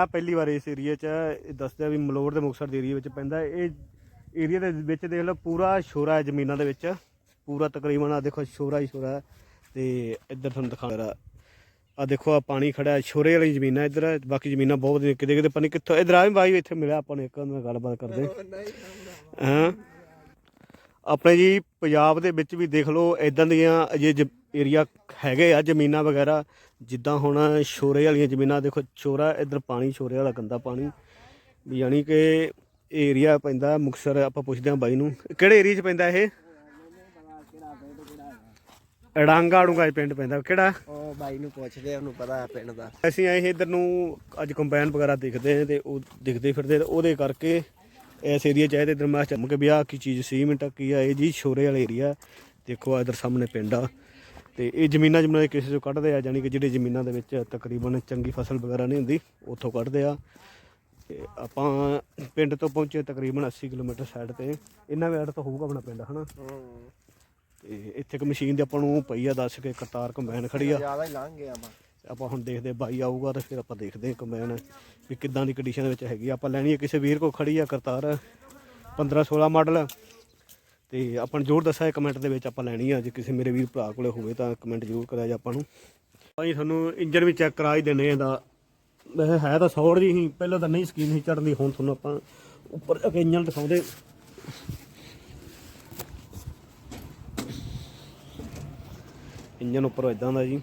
ਆ ਪਹਿਲੀ ਵਾਰ ਇਸ ਏਰੀਆ 'ਚ ਇਹ ਦੱਸਦੇ ਵੀ ਮਲੋੜ ਦੇ ਮੁਕਤਸਰ ਦੇ ਏਰੀਆ ਵਿੱਚ ਪੈਂਦਾ। ਇਹ ਏਰੀਆ ਦੇ ਵਿੱਚ ਦੇਖ ਲਓ ਪੂਰਾ ਸ਼ੋਰਾ ਹੈ ਜ਼ਮੀਨਾਂ ਦੇ ਵਿੱਚ। ਪੂਰਾ ਤਕਰੀਬਨ ਆ ਦੇਖੋ ਸ਼ੋਰਾ ਹੀ ਸ਼ੋਰਾ ਹੈ। ਤੇ ਇੱਧਰ ਤੁਹਾਨੂੰ ਦਿਖਾ ਰਿਹਾ। ਆ ਦੇਖੋ ਆ ਪਾਣੀ ਖੜਾ ਸ਼ੋਰੇ ਵਾਲੀ ਜ਼ਮੀਨਾਂ ਇੱਧਰ। ਬਾਕੀ ਜ਼ਮੀਨਾਂ ਬਹੁਤ ਕਿਤੇ ਕਿਤੇ ਪਾਣੀ ਕਿੱਥੋਂ ਇੱਧਰ ਆ ਵੀ ਬਾਈ ਇੱਥੇ ਮਿਲਿਆ ਆਪਾਂ ਨੂੰ ਇੱਕ ਨਾਲ ਗੱਲਬਾਤ ਕਰਦੇ। ਹਾਂ? ਆਪਣੇ ਜੀ ਪੰਜਾਬ ਦੇ ਵਿੱਚ ਵੀ ਦੇਖ ਲਓ ਇਦਾਂ ਦੀਆਂ ਅਜੇ ਏਰੀਆ ਹੈਗੇ ਆ ਜ਼ਮੀਨਾਂ ਵਗੈਰਾ ਜਿੱਦਾਂ ਹੁਣ ਸ਼ੋਰੇ ਵਾਲੀਆਂ ਜ਼ਮੀਨਾਂ ਦੇਖੋ ਸ਼ੋਰਾ ਇੱਧਰ ਪਾਣੀ ਸ਼ੋਰੇ ਵਾਲਾ ਗੰਦਾ ਪਾਣੀ ਵੀ ਯਾਨੀ ਕਿ ਏਰੀਆ ਪੈਂਦਾ ਮੁਕਸਰ ਆਪਾਂ ਪੁੱਛਦੇ ਹਾਂ ਬਾਈ ਨੂੰ। ਕਿਹੜੇ ਏਰੀਆ 'ਚ ਪੈਂਦਾ ਇਹ? ਅੜਾਂਗਾ ਅੜੂੰਗਾ ਪਿੰਡ ਪੈਂਦਾ ਕਿਹੜਾ? ਉਹ ਬਾਈ ਨੂੰ ਪੁੱਛਦੇ ਉਹਨੂੰ ਪਤਾ ਹੈ ਪਿੰਡ ਦਾ। ਅਸੀਂ ਆਏ ਇੱਧਰ ਨੂੰ ਅੱਜ ਕੰਬਾਈਨ ਵਗੈਰਾ ਦਿਖਦੇ ਆ ਤੇ ਉਹ ਦਿਖਦੇ ਫਿਰਦੇ ਉਹਦੇ ਕਰਕੇ ਇਸ ਏਰੀਆ ਚ ਆਏ ਤੇ ਇੱਧਰ ਮੈਂ ਚੰਮ ਕੇ ਵਿਆਹ ਕੀ ਚੀਜ਼ ਸੀ ਮਿੰਟ ਕੀ ਆ ਇਹ ਜੀ ਸ਼ੋਰੇ ਵਾਲਾ ਏਰੀਆ ਦੇਖੋ ਇੱਧਰ ਸਾਹਮਣੇ ਪਿੰਡ ਆ। ਤੇ ਇਹ ਜ਼ਮੀਨਾਂ ਜਮਨਾਂ ਕਿਸੇ ਚੋਂ ਕੱਢਦੇ ਆ ਜਾਨੀ ਕਿ ਜਿਹੜੇ ਜ਼ਮੀਨਾਂ ਦੇ ਵਿੱਚ ਤਕਰੀਬਨ ਚੰਗੀ ਫਸਲ ਵਗੈਰਾ ਨਹੀਂ ਹੁੰਦੀ ਉੱਥੋਂ ਕੱਢਦੇ ਆ। ਤੇ ਆਪਾਂ ਪਿੰਡ ਤੋਂ ਪਹੁੰਚੇ ਤਕਰੀਬਨ 80 ਕਿਲੋਮੀਟਰ ਸਾਈਡ ਤੇ। ਇੰਨਾ ਵੇੜ ਤਾਂ ਹੋਊਗਾ ਆਪਣਾ ਪਿੰਡ ਹਨਾ? ਤੇ ਇੱਥੇ ਇੱਕ ਮਸ਼ੀਨ ਦੇ ਆਪਾਂ ਨੂੰ ਪਈ ਆ ਦੱਸ ਕੇ ਕਰਤਾਰ ਕੰਬਾਈਨ ਖੜੀ ਆ। ਜ਼ਿਆਦਾ ਹੀ ਲੰਘ ਗਏ ਆਪਾਂ। ਆਪਾਂ ਹੁਣ ਦੇਖਦੇ ਬਾਈ ਆਊਗਾ ਤੇ ਫਿਰ ਆਪਾਂ ਦੇਖਦੇ ਹਾਂ ਕੰਬਾਈਨ ਵੀ ਕਿੱਦਾਂ ਦੀ ਕੰਡੀਸ਼ਨ ਦੇ ਵਿੱਚ ਹੈਗੀ ਆ। ਆਪਾਂ ਲੈਣੀ ਹੈ ਕਿਸੇ ਵੀਰ ਕੋ ਖੜੀ ਆ ਕਰਤਾਰ 15 16 ਮਾਡਲ ਤੇ ਆਪਾਂ ਨੂੰ ਜ਼ਰੂਰ ਦੱਸਿਆ ਕਮੈਂਟ ਦੇ ਵਿੱਚ ਆਪਾਂ ਲੈਣੀ ਆ, ਜੇ ਕਿਸੇ ਮੇਰੇ ਵੀਰ ਭਰਾ ਕੋਲੇ ਹੋਵੇ ਤਾਂ ਕਮੈਂਟ ਜ਼ਰੂਰ ਕਰਿਆ ਜੀ ਆਪਾਂ ਨੂੰ। ਭਾਈ ਤੁਹਾਨੂੰ ਇੰਜਨ ਵੀ ਚੈੱਕ ਕਰਾ ਹੀ ਦਿੰਨੇ ਆ ਦਾ ਵੈਸੇ ਹੈ ਤਾਂ ਸੌੜ ਜੀ ਸੀ ਪਹਿਲਾਂ ਤਾਂ ਨਹੀਂ ਸਕੀਨ ਸੀ ਚੜਦੀ ਹੁਣ ਤੁਹਾਨੂੰ ਆਪਾਂ ਉੱਪਰ ਜਾ ਇੰਜਨ ਦਿਖਾਉਂਦੇ। ਇੰਜਨ ਉੱਪਰ ਇਦਾਂ ਦਾ ਜੀ।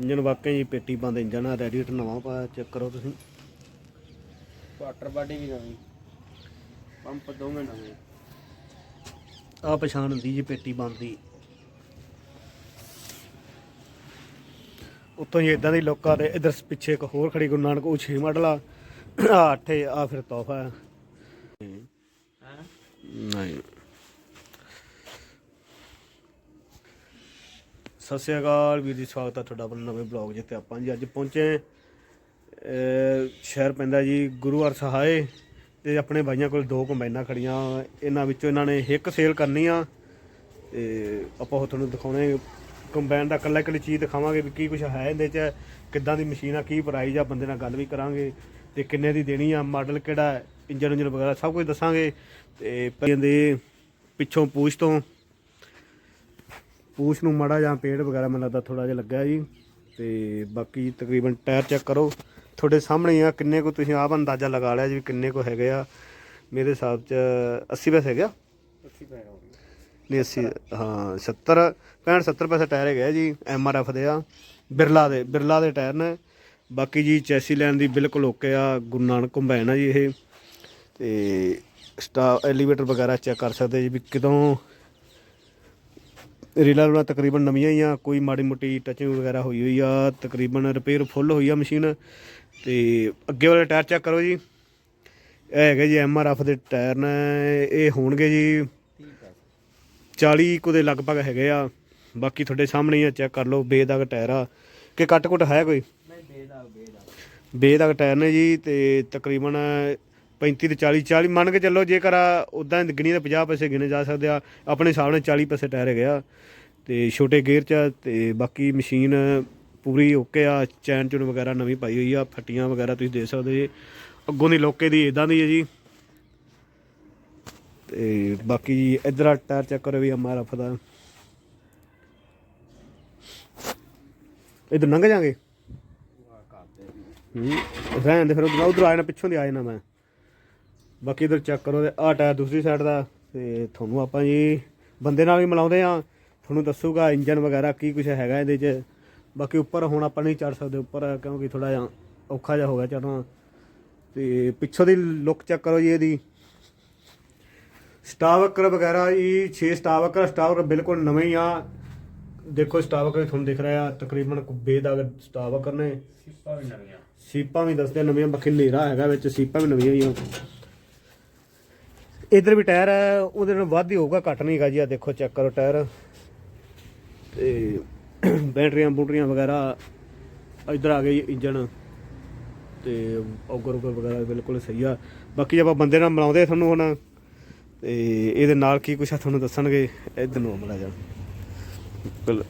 ਇੰਜਨ ਵਾਕਈ ਜੀ ਪੇਟੀ ਬੰਦ ਇੰਜਨ ਆ ਰੈਡੀਏਟਰ ਨਵਾਂ ਪਾਇਆ ਚੈੱਕ ਕਰੋ ਤੁਸੀਂ। ਵਾਟਰ ਬਾਡੀ ਵੀ ਨਵੀਂ ਪੰਪ ਦੋਵੇਂ ਨਵੇਂ। ਆ ਪਛਾਣ ਹੁੰਦੀ ਜੀ ਪੇਟੀ ਬੰਦ ਦੀ। ਉੱਤੋਂ ਹੀ ਇਦਾਂ ਦੀ ਲੋਕਾਂ ਦੇ ਇਧਰ ਪਿੱਛੇ ਇੱਕ ਹੋਰ ਖੜੀ ਗੁਰੂ ਨਾਨਕ ਉਹ 6 ਮਾਡਲ ਆ। ਆ 8 ਆ ਫਿਰ ਤੋਹਫਾ ਹੈ ਹਾਂ? ਨਹੀਂ। ਸਤਿ ਸ਼੍ਰੀ ਅਕਾਲ ਵੀਰ ਜੀ, ਸਵਾਗਤ ਹੈ ਤੁਹਾਡਾ ਆਪਣੇ ਨਵੇਂ ਬਲੌਗ ਜਿੱਤੇ ਆਪਾਂ ਜੀ। ਅੱਜ ਪਹੁੰਚੇ ਸ਼ਹਿਰ ਪੈਂਦਾ ਜੀ ਗੁਰੂ ਹਰ ਸਹਾਏ ਤੇ ਆਪਣੇ ਭਾਈਆਂ ਕੋਲ ਦੋ ਕੰਬਾਈਨਾਂ ਖੜੀਆਂ। ਇਹਨਾਂ ਵਿੱਚੋਂ ਇਹਨਾਂ ਨੇ ਇੱਕ ਸੇਲ ਕਰਨੀ ਆ ਤੇ ਆਪਾਂ ਉਹ ਤੁਹਾਨੂੰ ਦਿਖਾਉਣੇ ਕੰਬਾਈਨ ਦਾ ਇਕੱਲਾ ਇਕੱਲੀ ਚੀਜ਼ ਦਿਖਾਵਾਂਗੇ ਵੀ ਕੀ ਕੁਝ ਹੈ ਇਹਦੇ 'ਚ, ਕਿੱਦਾਂ ਦੀ ਮਸ਼ੀਨ ਆ, ਕੀ ਪ੍ਰਾਈਸ ਆ, ਬੰਦੇ ਨਾਲ ਗੱਲ ਵੀ ਕਰਾਂਗੇ ਤੇ ਕਿੰਨੇ ਦੀ ਦੇਣੀ ਆ ਮਾਡਲ ਕਿਹੜਾ ਹੈ ਇੰਜਨ ਇੰਜਨ ਵਗੈਰਾ ਸਭ ਕੁਝ ਦੱਸਾਂਗੇ। ਤੇ ਪਹਿਲਾਂ ਦੇ ਪਿੱਛੋਂ ਪੂਛ ਤੋਂ ਪੂਛ ਨੂੰ ਮਾੜਾ ਜਾਂ ਪੇੜ ਵਗੈਰਾ ਮੈਨੂੰ ਲੱਗਦਾ ਥੋੜਾ ਜਿਹਾ ਲੱਗਾ ਜੀ। ਤੇ ਬਾਕੀ ਤਕਰੀਬਨ ਟਾਇਰ ਚੈੱਕ ਕਰੋ। ਤੁਹਾਡੇ ਸਾਹਮਣੇ ਆ ਕਿੰਨੇ ਕੋ ਤੁਸੀਂ ਆਪ ਅੰਦਾਜ਼ਾ ਲਗਾ ਲਿਆ ਜੀ ਕਿੰਨੇ ਕੋ ਹੈਗੇ ਆ? ਮੇਰੇ ਹਿਸਾਬ ਚ 80 ਪੈਸੇ ਹੈਗੇ ਆ? ਅੱਛੀ ਪੈ ਹੋ ਨਹੀਂ 80 ਹਾਂ 70 65 70 ਪੈਸੇ ਟਾਇਰ ਹੈਗੇ ਜੀ ਐਮ ਆਰ ਐਫ ਦੇ ਆ। ਬਿਰਲਾ ਦੇ ਬਿਰਲਾ ਦੇ ਟਾਇਰ ਨੇ। ਬਾਕੀ ਜੀ ਚੈਸੀ ਲੈਣ ਦੀ ਬਿਲਕੁਲ ਓਕੇ ਆ ਗੁਰੂ ਨਾਨਕ ਕੰਬਾਈਨ ਆ ਜੀ ਇਹ। ਤੇ ਸਟਾ ਐਲੀਵੇਟਰ ਵਗੈਰਾ ਚੈੱਕ ਕਰ ਸਕਦੇ ਜੀ ਵੀ ਕਿਦੋਂ ਰੀਲਾਂ ਰੂਲਾਂ ਤਕਰੀਬਨ ਨਵੀਆਂ ਹੀ ਆ ਕੋਈ ਮਾੜੀ ਮੋਟੀ ਟਚਿੰਗ ਵਗੈਰਾ ਹੋਈ ਹੋਈ ਆ ਤਕਰੀਬਨ ਰਿਪੇਅਰ ਫੁੱਲ ਹੋਈ ਆ ਮਸ਼ੀਨ ਤੇ ਅੱਗੇ ਵਾਲੇ ਟਾਇਰ ਚੈੱਕ ਕਰੋ ਜੀ। ਇਹ ਹੈਗੇ ਜੀ ਐਮ ਆਰ ਐਫ ਦੇ ਟਾਇਰ ਨੇ ਇਹ ਹੋਣਗੇ ਜੀ। ਠੀਕ ਹੈ 40 ਕੁ ਦੇ ਲਗਭਗ ਹੈਗੇ ਆ। ਬਾਕੀ ਤੁਹਾਡੇ ਸਾਹਮਣੇ ਹੀ ਆ ਚੈੱਕ ਕਰ ਲਓ ਬੇਦਾਗ ਟਾਇਰ ਆ। ਕਿ ਕੱਟ ਕੁੱਟ ਹੈ ਕੋਈ? ਨਹੀਂ ਬੇਦਾ ਬੇਦਾ ਬੇਦਾਗ ਟਾਇਰ ਨੇ ਜੀ ਤੇ ਤਕਰੀਬਨ 35 ਤੇ 40 40 ਮੰਨ ਕੇ ਚੱਲੋ ਜੇਕਰ ਉਦਾਂ ਗਿਣੀ ਤਾਂ 50 ਪੈਸੇ ਗਿਣੇ ਜਾ ਸਕਦੇ ਆ। ਆਪਣੇ ਹਿਸਾਬ ਨਾਲ 40 ਪੈਸੇ ਟਾਇਰ ਹੈਗੇ ਆ ਤੇ ਛੋਟੇ ਗੇਅਰ ਚ ਆ ਤੇ ਬਾਕੀ ਮਸ਼ੀਨ ਪੂਰੀ ਓਕੇ ਆ। ਚੈਨ ਚੁਨ ਵਗੈਰਾ ਨਵੀਂ ਪਾਈ ਹੋਈ ਆ। ਫੱਟੀਆਂ ਵਗੈਰਾ ਤੁਸੀਂ ਦੇਖ ਸਕਦੇ ਜੀ। ਅੱਗੋਂ ਦੀ ਲੋਕੇ ਦੀ ਇਦਾਂ ਦੀ ਹੈ ਜੀ। ਤੇ ਬਾਕੀ ਜੀ ਇਧਰ ਟਾਇਰ ਚੈੱਕ ਕਰੋ ਵੀ ਐਮ ਆਰ ਐਫ ਦਾ। ਇਧਰ ਲੰਘ ਜਾਗੇ? ਹੂੰ ਰਹਿਣ ਦੇ ਫਿਰ ਉਧਰ ਉਧਰ ਆਏ ਨਾ ਪਿੱਛੋਂ ਦੀ ਆਏ ਨਾ ਮੈਂ। ਬਾਕੀ ਇਧਰ ਚੈੱਕ ਕਰੋ ਤੇ ਆਹ ਟਾਇਰ ਦੂਸਰੀ ਸਾਈਡ ਦਾ ਤੇ ਤੁਹਾਨੂੰ ਆਪਾਂ ਜੀ ਬੰਦੇ ਨਾਲ ਵੀ ਮਿਲਾਉਂਦੇ ਆ ਤੁਹਾਨੂੰ ਦੱਸੂਗਾ ਇੰਜਨ ਵਗੈਰਾ ਕੀ ਕੁਝ ਹੈਗਾ ਇਹਦੇ 'ਚ। ਬਾਕੀ ਉੱਪਰ ਹੁਣ ਆਪਾਂ ਨਹੀਂ ਚੜ ਸਕਦੇ ਉੱਪਰ ਕਿਉਂਕਿ ਥੋੜਾ ਜਿਹਾ ਔਖਾ ਜਿਹਾ ਹੋ ਗਿਆ ਚੜਨਾ ਤੇ ਪਿੱਛੋਂ ਦੀ ਲੁੱਕ ਚੈੱਕ ਕਰੋ ਜੀ ਇਹਦੀ। ਸਟਾਵਕਰ ਵਗੈਰਾ ਇਹ 6 ਸਟਾਵਕਰ ਸਟਾਵਕਰ ਬਿਲਕੁਲ ਨਵੇਂ ਹੀ ਆ। ਦੇਖੋ ਸਟਾਵਕਰ ਤੁਹਾਨੂੰ ਦਿਖ ਰਿਹਾ ਆ ਤਕਰੀਬਨ ਬੇਦਾਗ ਸਟਾਵਕਰ ਨੇ। ਸਿੱਪਾ ਵੀ ਨਵੀਆਂ। ਸੀਪਾਂ ਵੀ ਦੱਸਦੇ ਨਵੀਆਂ ਬਾਕੀ ਹਨੇਰਾ ਹੈਗਾ ਵਿੱਚ ਸੀਪਾਂ ਵੀ ਨਵੀਆਂ ਹੀ ਆ। ਇਧਰ ਵੀ ਟਾਇਰ ਹੈ ਉਹਦੇ ਨਾਲ ਵੱਧ ਹੀ ਹੋਊਗਾ, ਘੱਟ ਨਹੀਂ ਹੈਗਾ ਜੀ ਆ ਦੇਖੋ ਚੈੱਕ ਕਰੋ ਟਾਇਰ। ਤੇ ਬੈਟਰੀਆਂ, ਬੂਟਰੀਆਂ ਵਗੈਰਾ, ਇਧਰ ਆ ਗਈ ਇੰਜਨ ਤੇ ਔਗਰ ਔਗਰ ਵਗੈਰਾ ਬਿਲਕੁਲ ਸਹੀ ਆ। ਬਾਕੀ ਆਪਾਂ ਬੰਦੇ ਨਾਲ ਮਿਲਾਉਂਦੇ ਤੁਹਾਨੂੰ ਹੁਣ, ਤੇ ਇਹਦੇ ਨਾਲ ਕੀ ਕੁਛ ਆ, ਤੁਹਾਨੂੰ ਦੱਸਣਗੇ, ਇਧਰ ਨੂੰ ਮਿਲਾ ਜਾਣ। ਬਿਲ-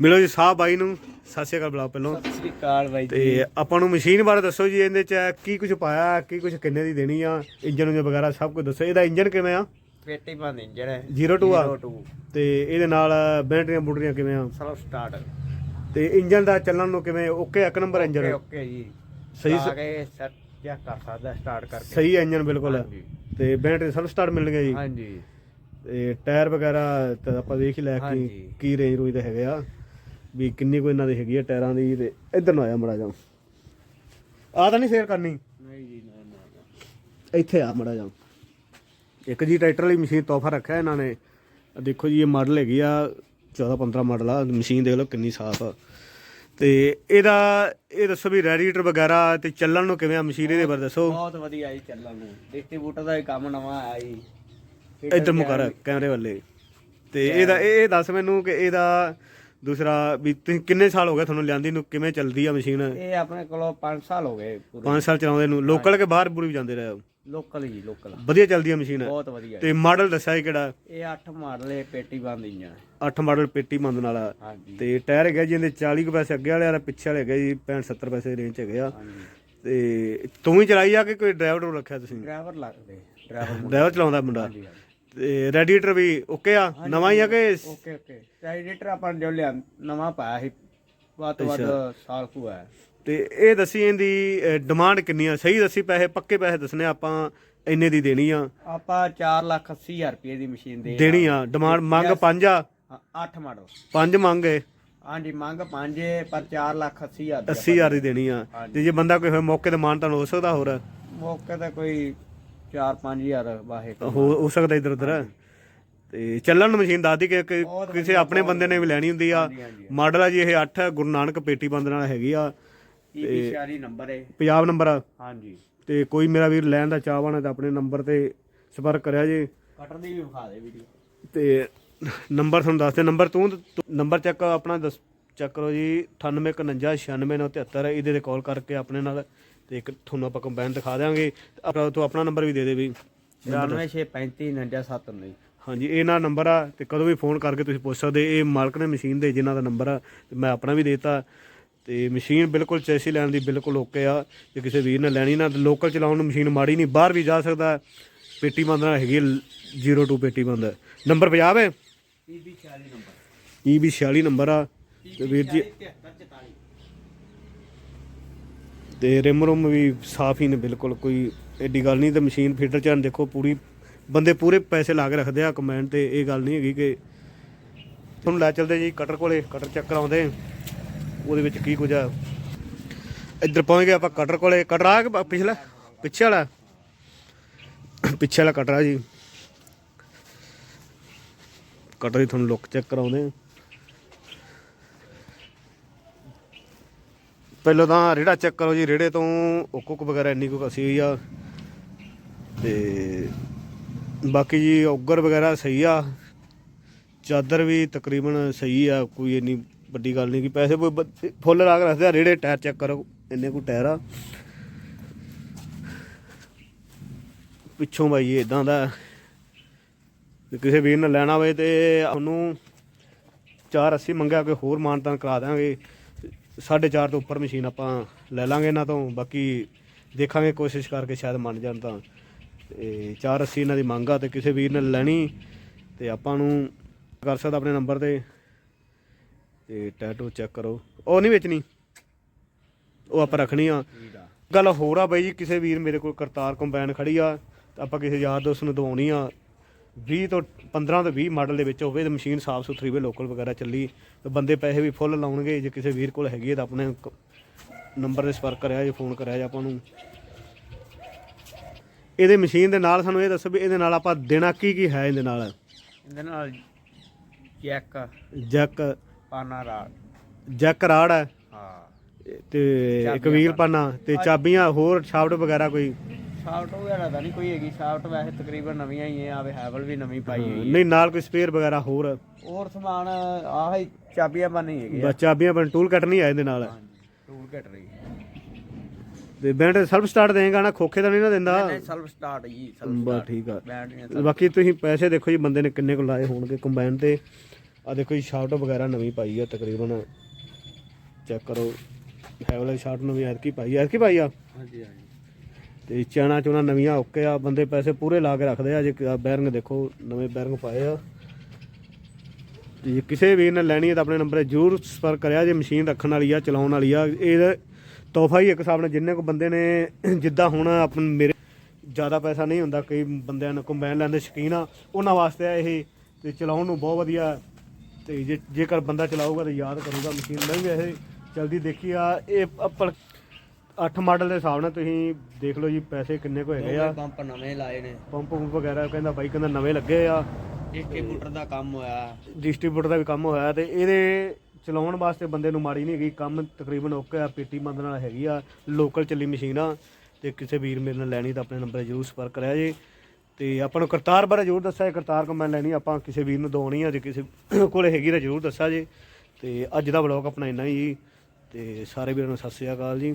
ਮਿਲੋ ਜੀ, ਸਾਹ ਬਾਈ ਨੂੰ। ਸਤਿ ਸ਼੍ਰੀ ਅਕਾਲ ਬੁਲਾਓ ਪਹਿਲਾਂ ਸਤਿ ਸ੍ਰੀ ਅਕਾਲ ਬਾਈ ਤੇ ਆਪਾਂ ਨੂੰ ਮਸ਼ੀਨ ਬਾਰੇ ਦੱਸੋ ਜੀ ਇਹਦੇ ਚ ਕੀ ਕੁਝ ਪਾਇਆ ਕੀ ਕੁਝ ਕਿੰਨੇ ਦੀ ਦੇਣੀ ਆ ਇੰਜਨ ਉਂਜਨ ਵਗੈਰਾ ਸਭ ਕੁਝ ਦੱਸੋ। ਇਹਦਾ ਇੰਜਨ ਕਿਵੇਂ ਆ? ਪੇਟੀ ਬੰਦ ਇੰਜਨ ਹੈ। 02 ਆ। 02 ਤੇ ਇਹਦੇ ਨਾਲ ਬੈਟਰੀਆਂ ਬੁਟਰੀਆਂ ਕਿਵੇਂ ਆ? ਸਲੋ ਸਟਾਰਟ ਤੇ ਇੰਜਨ ਦਾ ਚੱਲਣ ਨੂੰ ਕਿਵੇਂ ਓਕੇ ਇੱਕ ਨੰਬਰ ਇੰਜਨ ਓਕੇ ਜੀ। ਸਹੀ ਸੈਟ ਚੈੱਕ ਕਰ ਸਕਦਾ ਸਟਾਰਟ ਕਰਕੇ। ਸਹੀ ਇੰਜਨ ਬਿਲਕੁਲ। ਹਾਂਜੀ। ਤੇ ਬੈਟਰੀ ਸਭ ਸਟਾਰਟ ਮਿਲਣਗੇ ਜੀ ਹਾਂਜੀ। ਤੇ ਟਾਇਰ ਵਗੈਰਾ ਤਾਂ ਆਪਾਂ ਦੇਖ ਹੀ ਲਿਆ ਕਿ। ਕੀ ਰੇਂਜ ਰੂਜ ਦੇ ਹੈਗੇ ਆ। ਵੀ ਕਿੰਨੀ ਕੋਈ ਇਹਨਾਂ ਦੀ ਹੈਗੀ ਆ ਟਾਇਰਾਂ ਦੀ ਤੇ ਇੱਧਰ ਨੂੰ ਆਇਆ ਮੜਾ ਜਾ ਆ ਤਾਂ ਨਹੀਂ ਸ਼ੇਅਰ ਕਰਨੀ? ਨਹੀਂ ਜੀ ਨਾ ਨਾ। ਇੱਥੇ ਆ ਮੜਾ ਜਾ ਇੱਕ ਜੀ ਟਰੈਕਟਰ ਵਾਲੀ ਮਸ਼ੀਨ ਤੋਹਫਾ ਰੱਖਿਆ ਇਹਨਾਂ ਨੇ। ਦੇਖੋ ਜੀ ਇਹ ਮਾਡਲ ਹੈਗੀ ਆ 14 15 ਮਾਡਲ ਆ ਮਸ਼ੀਨ ਦੇਖ ਲਓ ਕਿੰਨੀ ਸਾਫ਼ ਆ। ਤੇ ਇਹਦਾ ਇਹ ਦੱਸੋ ਵੀ ਰੈਡੀਏਟਰ ਵਗੈਰਾ ਤੇ ਚੱਲਣ ਨੂੰ ਕਿਵੇਂ ਆ ਮਸ਼ੀਨ ਇਹਦੇ ਬਾਰੇ ਦੱਸੋ। ਬਹੁਤ ਵਧੀਆ ਜੀ ਚੱਲਣ ਨੂੰ। ਡਿਸਟ੍ਰੀਬਿਊਟਰ ਦਾ ਕੰਮ ਨਵਾਂ ਜੀ। ਇੱਧਰ ਮੁਕਰ ਕੈਮਰੇ ਵੱਲੇ। ਤੇ ਇਹਦਾ ਇਹ ਇਹ ਦੱਸ ਮੈਨੂੰ ਕਿ ਇਹਦਾ ਦੂਸਰਾ ਵੀ ਤੁਸੀਂ ਕਿੰਨੇ ਸਾਲ ਹੋ ਗਏ ਤੁਹਾਨੂੰ ਲਿਆਂਦੀ ਨੂੰ? ਕਿਵੇਂ ਚੱਲਦੀ ਆ ਮਸ਼ੀਨ? ਇਹ ਆਪਣੇ ਕੋਲੋਂ 5 ਸਾਲ ਹੋ ਗਏ ਪੂਰੇ। 5 ਸਾਲ ਚਲਾਉਂਦੇ ਨੂੰ। ਲੋਕਲ ਕੇ ਬਾਹਰ ਵੀ ਜਾਂਦੇ ਰਹੇ ਹੋ। ਲੋਕਲ ਜੀ ਲੋਕਲ। ਵਧੀਆ ਚੱਲਦੀ ਆ ਮਸ਼ੀਨ? ਬਹੁਤ ਵਧੀਆ। ਤੇ ਮਾਡਲ ਦੱਸਿਆ ਇਹ ਕਿਹੜਾ? ਇਹ 8 ਮਾਡਲ ਹੈ ਪੇਟੀ ਬੰਦ ਇੰਜਨ 8 ਮਾਡਲ ਪੇਟੀ ਮੰਦ ਵਾਲਾ ਹਾਂਜੀ। ਤੇ ਟਾਇਰ ਹੈਗਾ ਜੀ ਇਹਦੇ 40 ਕੁ ਪੈਸੇ ਅੱਗੇ ਵਾਲੇ ਆ ਪਿੱਛੇ ਵਾਲੇ ਹੈਗੇ ਜੀ 65 70 ਪੈਸੇ ਰੇਂਜ ਹੈਗੇ ਆ। ਹਾਂਜੀ। ਤੇ ਤੂੰ ਹੀ ਚਲਾਈ ਆ ਕਿ ਕੋਈ ਡਰਾਈਵਰ ਰੱਖਿਆ ਤੁਸੀਂ? ਡਰਾਈਵਰ ਲੱਗਦੇ ਡਰਾਈਵਰ ਡਰਾਈਵਰ ਚਲਾਉਂਦਾ ਮੁੰਡਾ? ਤੇ ਰੈਡੀਏਟਰ ਵੀ ਓਕੇ ਆ? ਨਵਾਂ ਹੀ ਆ ਕਿ ਓਕੇ ਓਕੇ ਰੈਡੀਏਟਰ ਆਪਾਂ ਜੋ ਲਿਆ ਨਵਾਂ ਪਾਇਆ ਸੀ। ਵੱਧ ਤੋਂ ਵੱਧ ਸਾਲ ਕੁ ਹੈ ਤੇ ਇਹ ਦੱਸੀ ਇਹਦੀ ਡਿਮਾਂਡ ਕਿੰਨੀ ਆ? ਸਹੀ ਦੱਸੀ ਪੈਸੇ ਪੱਕੇ ਪੈਸੇ ਦੱਸਣੇ ਆਪਾਂ ਇੰਨੇ ਦੀ ਦੇਣੀ ਆ? ਆਪਾਂ 4 ਲੱਖ 80 ਹਜ਼ਾਰ ਰੁਪਏ ਦੀ ਮਸ਼ੀਨ ਦੇ ਦੇਣੀ ਆ? ਡਿਮਾਂਡ ਮੰਗ 5 ਆ? 8 ਮਾਡਲ। 5 ਮੰਗ ਹੈ ਹਾਂਜੀ ਮੰਗ 5 ਪਰ 4 ਲੱਖ 80 ਹਜ਼ਾਰ ਦੀ 80000 ਦੀ ਦੇਣੀ ਆ। ਤੇ ਜੇ ਬੰਦਾ ਕੋਈ ਹੋਏ ਮੌਕੇ ਤੇ ਮਾਨ ਤਾਂ ਹੋ ਸਕਦਾ ਹੋਰ? ਮੌਕੇ ਤੇ ਕੋਈ 4 ਹਜ਼ਾਰ ਵਾਹੇ ਹੋ ਹੋ ਸਕਦਾ ਇਧਰ ਉਧਰ। ਤੇ ਚੱਲਣ ਨੂੰ ਮਸ਼ੀਨ ਦੱਸਦੀ ਕਿ ਕਿਸੇ ਆਪਣੇ ਬੰਦੇ ਨੇ ਵੀ ਲੈਣੀ ਹੁੰਦੀ ਆ। ਮਾਡਲ ਆ ਜੀ ਇਹ 8 ਗੁਰੂ ਨਾਨਕ ਪੇਟੀ ਬੰਦ ਨਾਲ ਹੈਗੀ ਆ। ਇਹ 46 ਨੰਬਰ ਹੈ। ਪੰਜਾਬ ਨੰਬਰ ਆ। ਹਾਂਜੀ। ਤੇ ਕੋਈ ਮੇਰਾ ਵੀਰ ਲੈਣ ਦਾ ਚਾਹਵਾਨ ਹੈ ਤਾਂ ਆਪਣੇ ਨੰਬਰ ਤੇ ਸੰਪਰਕ ਕਰਿਆ ਜੀ। ਕਟਰ ਦੀ ਵੀ ਵਿਖਾ ਦੇ ਵੀਡੀਓ। ਤੇ ਨੰਬਰ ਤੁਹਾਨੂੰ ਦੱਸ ਦੇ ਨੰਬਰ ਤੂੰ ਨੰਬਰ ਚੈੱਕ ਆਪਣਾ ਚੈੱਕ ਕਰੋ ਜੀ। 9851966973 ਇਹਦੇ ਤੇ ਕਾਲ ਕਰਕੇ ਆਪਣੇ ਨਾਲ ਤੇ ਇੱਕ ਤੁਹਾਨੂੰ ਆਪਾਂ ਕੰਬਾਈਨ ਦਿਖਾ ਦਿਆਂਗੇ। ਆਪਣਾ ਤੂੰ ਆਪਣਾ ਨੰਬਰ ਵੀ ਦੇ ਦੇ ਵੀ। 94635 ਹਾਂਜੀ ਇਹ ਨਾ ਨੰਬਰ ਆ ਤੇ ਕਦੋਂ ਵੀ ਫੋਨ ਕਰਕੇ ਤੁਸੀਂ ਪੁੱਛ ਸਕਦੇ ਇਹ ਮਾਲਕ ਨੇ ਮਸ਼ੀਨ ਦੇ ਜਿਨ੍ਹਾਂ ਦਾ ਨੰਬਰ ਆ ਤੇ ਮੈਂ ਆਪਣਾ ਵੀ ਦੇਤਾ। ਤੇ ਮਸ਼ੀਨ ਬਿਲਕੁਲ ਚੈਸੀ ਲੈਣ ਦੀ ਬਿਲਕੁਲ ਓਕੇ ਆ। ਜੇ ਕਿਸੇ ਵੀਰ ਨੇ ਲੈਣੀ ਨਾ ਲੋਕਲ ਚਲਾਉਣ ਨੂੰ ਮਸ਼ੀਨ ਮਾੜੀ ਨਹੀਂ ਬਾਹਰ ਵੀ ਜਾ ਸਕਦਾ। ਪੇਟੀ ਬੰਦ ਨਾਲ ਹੈਗੀ 02 ਪੇਟੀ ਬੰਦ ਨੰਬਰ ਪੰਜਾਬ ਹੈ? ਪੀਬੀ 46 ਨੰਬਰ ਵੀ 46 ਨੰਬਰ ਆ। ਤੇ ਵੀਰ ਜੀ ਤੇ ਰਿਮ ਰੁਮ ਵੀ ਸਾਫ਼ ਹੀ ਨੇ ਬਿਲਕੁਲ, ਕੋਈ ਐਡੀ ਗੱਲ ਨਹੀਂ ਤੇ ਮਸ਼ੀਨ ਫੀਡਰ ਚਾਨ ਦੇਖੋ ਪੂਰੀ, ਬੰਦੇ ਪੂਰੇ ਪੈਸੇ ਲਾ ਕੇ ਰੱਖਦੇ ਆ ਕਮੈਂਟ ਤੇ ਇਹ ਗੱਲ ਨਹੀਂ ਹੈਗੀ ਕਿ ਤੁਹਾਨੂੰ ਲੈ ਚਲਦੇ ਜੀ ਕਟਰ ਕੋਲੇ, ਕਟਰ ਚੈੱਕ ਕਰਾਉਂਦੇ ਉਹਦੇ ਵਿੱਚ ਕੀ ਕੁਝ ਆ। ਇੱਧਰ ਪਹੁੰਚ ਗਏ ਆਪਾਂ ਕਟਰ ਕੋਲੇ, ਕਟਰ ਆ ਪਿਛਲਾ, ਪਿੱਛੇ ਵਾਲਾ? ਪਿੱਛੇ ਵਾਲਾ ਕਟਰ ਆ ਜੀ। ਕਟਰ ਦੀ ਤੁਹਾਨੂੰ ਲੁੱਕ ਚੈੱਕ ਕਰਾਉਂਦੇ ਆ। ਪਹਿਲਾਂ ਤਾਂ ਰੇੜਾ ਚੈੱਕ ਕਰੋ ਜੀ, ਰੇੜੇ ਤੋਂ ਉੱਕ ਵਗੈਰਾ ਇੰਨੀ ਕੁ ਕਸੀ ਹੋਈ ਆ। ਤੇ ਬਾਕੀ ਜੀ ਔਗਰ ਵਗੈਰਾ ਸਹੀ ਆ। ਚਾਦਰ ਵੀ ਤਕਰੀਬਨ ਸਹੀ ਆ, ਕੋਈ ਇੰਨੀ ਵੱਡੀ ਗੱਲ ਨਹੀਂ ਕਿ ਪੈਸੇ ਕੋਈ ਫੁੱਲ ਲਾ ਕੇ ਰੱਖਦੇ ਆ, ਰੇੜੇ ਟਾਇਰ ਚੈੱਕ ਕਰੋ, ਇੰਨੇ ਕੁ ਟਾਇਰ ਆ। ਪਿੱਛੋਂ ਬਾਈ ਇਦਾਂ ਦਾ। ਕਿਸੇ ਵੀਰ ਨੇ ਲੈਣਾ ਹੋਵੇ ਤੇ ਉਹਨੂੰ 480 ਮੰਗਿਆ ਕੋਈ ਹੋਰ ਮਾਨਤਾਨ ਕਰਾ ਦਾਂਗੇ 4.5 ਤੋਂ ਉੱਪਰ ਮਸ਼ੀਨ ਆਪਾਂ ਲੈ ਲਾਂਗੇ ਇਹਨਾਂ ਤੋਂ। ਬਾਕੀ ਦੇਖਾਂਗੇ, ਕੋਸ਼ਿਸ਼ ਕਰਕੇ ਸ਼ਾਇਦ ਮੰਨ ਜਾਣ ਤਾਂ। ਤੇ 480 ਇਹਨਾਂ ਦੀ ਮੰਗ ਆ ਤੇ ਕਿਸੇ ਵੀਰ ਨੇ ਲੈਣੀ। ਤੇ ਆਪਾਂ ਨੂੰ ਕਰ ਸਕਦਾ ਆਪਣੇ ਨੰਬਰ ਤੇ। ਤੇ ਟੈਟੂ ਚੈੱਕ ਕਰੋ। ਉਹ ਨਹੀਂ ਵੇਚਣੀ। ਉਹ ਆਪਾਂ ਰੱਖਣੀ ਆ। ਗੱਲ ਹੋਰ ਆ ਬਾਈ ਜੀ, ਕਿਸੇ ਵੀਰ ਮੇਰੇ ਕੋਲ ਕਰਤਾਰ ਕੰਬਾਈਨ ਖੜੀ ਆ, ਤਾਂ ਆਪਾਂ ਕਿਸੇ ਯਾਰ ਦੋਸਤ ਨੂੰ ਦਵਾਉਣੀ ਆ। 20 ਤੋਂ 15 ਤੋਂ 20 ਮਾਡਲ ਦੇ ਵਿੱਚ ਹੋਵੇ ਤੇ ਮਸ਼ੀਨ ਸਾਫ਼ ਸੁਥਰੀ ਹੋਵੇ ਲੋਕਲ ਵਗੈਰਾ ਚੱਲੀ ਤੇ ਬੰਦੇ ਪੈਸੇ ਵੀ ਫੁੱਲ ਲਾਉਣਗੇ ਜੇ ਕਿਸੇ ਵੀਰ ਕੋਲ ਹੈਗੀ ਹੈ ਤਾਂ ਆਪਣੇ ਨੰਬਰ ਤੇ ਸੰਪਰਕ ਕਰਿਆ ਜੇ ਫੋਨ ਕਰਿਆ ਜੇ ਆਪਾਂ ਨੂੰ। ਇਹਦੇ ਮਸ਼ੀਨ ਦੇ ਨਾਲ ਸਾਨੂੰ ਇਹ ਦੱਸੋ ਵੀ ਇਹਦੇ ਨਾਲ ਆਪਾਂ ਦੇਣਾ ਕੀ ਕੀ ਹੈ ਇਹਦੇ ਨਾਲ? ਇਹਦੇ ਨਾਲ ਚੈੱਕ ਜੈਕ। ਪਾਨਾ ਰਾਡ ਜੈਕ ਰਾੜ ਹੈ? ਹਾਂ। ਤੇ ਇੱਕ ਵੀਲ ਪਾਨਾ। ਤੇ ਚਾਬੀਆਂ ਹੋਰ ਸ਼ਾਫਟ ਵਗੈਰਾ ਕੋਈ? ਸਾਫਟ ਵਗੈਰਾ ਤਾਂ ਨਹੀਂ ਕੋਈ ਹੈਗੀ ਸਾਫਟ ਵੈਸੇ ਤਕਰੀਬਨ ਨਵੀਆਂ ਹੀ ਆ ਆਵੇ ਹੈਵਲ ਵੀ ਨਵੀਂ ਪਾਈ ਹੋਈ ਨਹੀਂ ਨਾਲ ਕੋਈ ਸਪੇਅਰ ਵਗੈਰਾ ਹੋਰ? ਹੋਰ ਸਮਾਨ ਆਹ ਹੀ ਚਾਬੀਆਂ ਬਣੀ ਹੈਗੀ ਆ ਬਸ ਚਾਬੀਆਂ ਬਣ ਟੂਲ ਕੱਟ ਨਹੀਂ ਆਏ ਇਹਦੇ ਨਾਲ। ਟੂਲ ਘਟ ਰਹੀ ਤੇ ਬੈਂਡ ਸੈਲਫ ਸਟਾਰਟ ਦੇਗਾ ਨਾ ਖੋਖੇ ਤਾਂ ਨਹੀਂ ਨਾ ਦਿੰਦਾ? ਨਹੀਂ ਸੈਲਫ ਸਟਾਰਟ ਜੀ ਬਸ ਠੀਕ ਆ। ਬੈਂਡ ਨਹੀਂ ਬਾਕੀ ਤੁਸੀਂ ਪੈਸੇ ਦੇਖੋ ਜੀ ਬੰਦੇ ਨੇ ਕਿੰਨੇ ਕੁ ਲਾਏ ਹੋਣਗੇ ਕੰਬਾਈਨ ਤੇ। ਆ ਦੇਖੋ ਜੀ ਸ਼ਾਰਟ ਵਗੈਰਾ ਨਵੀਂ ਪਾਈ ਆ ਤਕਰੀਬਨ। ਚੈੱਕ ਕਰੋ। ਹੈ ਵਾਲਾ ਸ਼ਾਰਟ ਨਵੀਂ ਐਤਕੀ ਪਾਈ ਐਤਕੀ ਪਾਈ ਆ? ਹਾਂਜੀ ਹਾਂਜੀ। ਤੇ ਚਾਣਾ ਚੁਣਾ ਨਵੀਆਂ ਓਕੇ ਆ, ਬੰਦੇ ਪੈਸੇ ਪੂਰੇ ਲਾ ਕੇ ਰੱਖਦੇ ਆ, ਜੇ ਬੈਰਿੰਗ ਦੇਖੋ, ਨਵੇਂ ਬੈਰਿੰਗ ਪਾਏ ਆ। ਤੇ ਜੇ ਕਿਸੇ ਵੀਰ ਨੇ ਲੈਣੀ ਹੈ ਤਾਂ ਆਪਣੇ ਨੰਬਰ 'ਤੇ ਜ਼ਰੂਰ ਸੰਪਰਕ ਕਰਿਆ, ਜੇ ਮਸ਼ੀਨ ਰੱਖਣ ਵਾਲੀ ਆ, ਚਲਾਉਣ ਵਾਲੀ ਆ, ਇਹ ਤੋਹਫਾ ਹੀ ਇੱਕ ਹਿਸਾਬ ਨਾਲ ਜਿੰਨੇ ਕੋ ਬੰਦੇ ਨੇ ਜਿੱਦਾਂ ਹੁਣ ਆਪਣ ਮੇਰੇ ਜ਼ਿਆਦਾ ਪੈਸਾ ਨਹੀਂ ਹੁੰਦਾ, ਕਈ ਬੰਦਿਆਂ ਨੂੰ ਕੰਬਾਈਨ ਲੈਣ ਦੇ ਸ਼ੌਕੀਨ ਆ, ਉਹਨਾਂ ਵਾਸਤੇ ਆ ਇਹ, ਤੇ ਚਲਾਉਣ ਨੂੰ ਬਹੁਤ ਵਧੀਆ। ਤੇ ਜੇ, ਜੇਕਰ ਬੰਦਾ ਚਲਾਊਗਾ ਤਾਂ ਯਾਦ ਕਰੂਗਾ, ਮਸ਼ੀਨ ਮੈਂ ਵੀ ਵੈਸੇ ਜਲਦੀ ਦੇਖੀ ਆ, ਇਹ ਆਪਣ 8 ਮਾਡਲ ਦੇ ਹਿਸਾਬ ਨਾਲ ਤੁਸੀਂ ਦੇਖ ਲਓ ਜੀ ਪੈਸੇ ਕਿੰਨੇ ਕੁ ਹੈਗੇ ਆ। ਪੰਪ ਨਵੇਂ ਲਾਏ ਨੇ। ਪੰਪ ਪੰਪ ਵਗੈਰਾ ਕਹਿੰਦਾ ਬਾਈ ਕਹਿੰਦਾ ਨਵੇਂ ਲੱਗੇ ਆ। ਡਿਸਟ੍ਰੀਬਿਊਟਰ ਦਾ ਕੰਮ ਹੋਇਆ। ਡਿਸਟ੍ਰੀਬਿਊਟਰ ਦਾ ਵੀ ਕੰਮ ਹੋਇਆ ਤੇ ਇਹਦੇ ਚਲਾਉਣ ਵਾਸਤੇ ਬੰਦੇ ਨੂੰ ਮਾੜੀ ਨਹੀਂ ਹੈਗੀ ਕੰਮ ਤਕਰੀਬਨ ਓਕੇ ਆ ਪੀਟੀ ਮੰਦ ਨਾਲ ਹੈਗੀ ਆ ਲੋਕਲ ਚੱਲੀ ਮਸ਼ੀਨ ਆ ਤੇ ਕਿਸੇ ਵੀਰ ਮੇਰੇ ਨਾਲ ਲੈਣੀ ਤਾਂ ਆਪਣੇ ਨੰਬਰ 'ਤੇ ਜ਼ਰੂਰ ਸੰਪਰਕ ਕਰਿਆ ਜੀ। ਤੇ ਆਪਾਂ ਨੂੰ ਕਰਤਾਰ ਬਾਰੇ ਜ਼ਰੂਰ ਦੱਸਿਆ ਜੀ, ਕਰਤਾਰ ਕੰਬਾਈਨ ਲੈਣੀ ਆਪਾਂ ਕਿਸੇ ਵੀਰ ਨੂੰ ਦਵਾਉਣੀ ਆ ਜੇ ਕਿਸੇ ਕੋਲੇ ਹੈਗੀ ਤਾਂ ਜ਼ਰੂਰ ਦੱਸਿਆ ਜੀ। ਤੇ ਅੱਜ ਦਾ ਵਲੌਗ ਆਪਣਾ ਇੰਨਾ ਹੀ ਜੀ ਤੇ ਸਾਰੇ ਵੀਰਾਂ ਨੂੰ ਸਤਿ ਸ਼੍ਰੀ ਅਕਾਲ ਜੀ।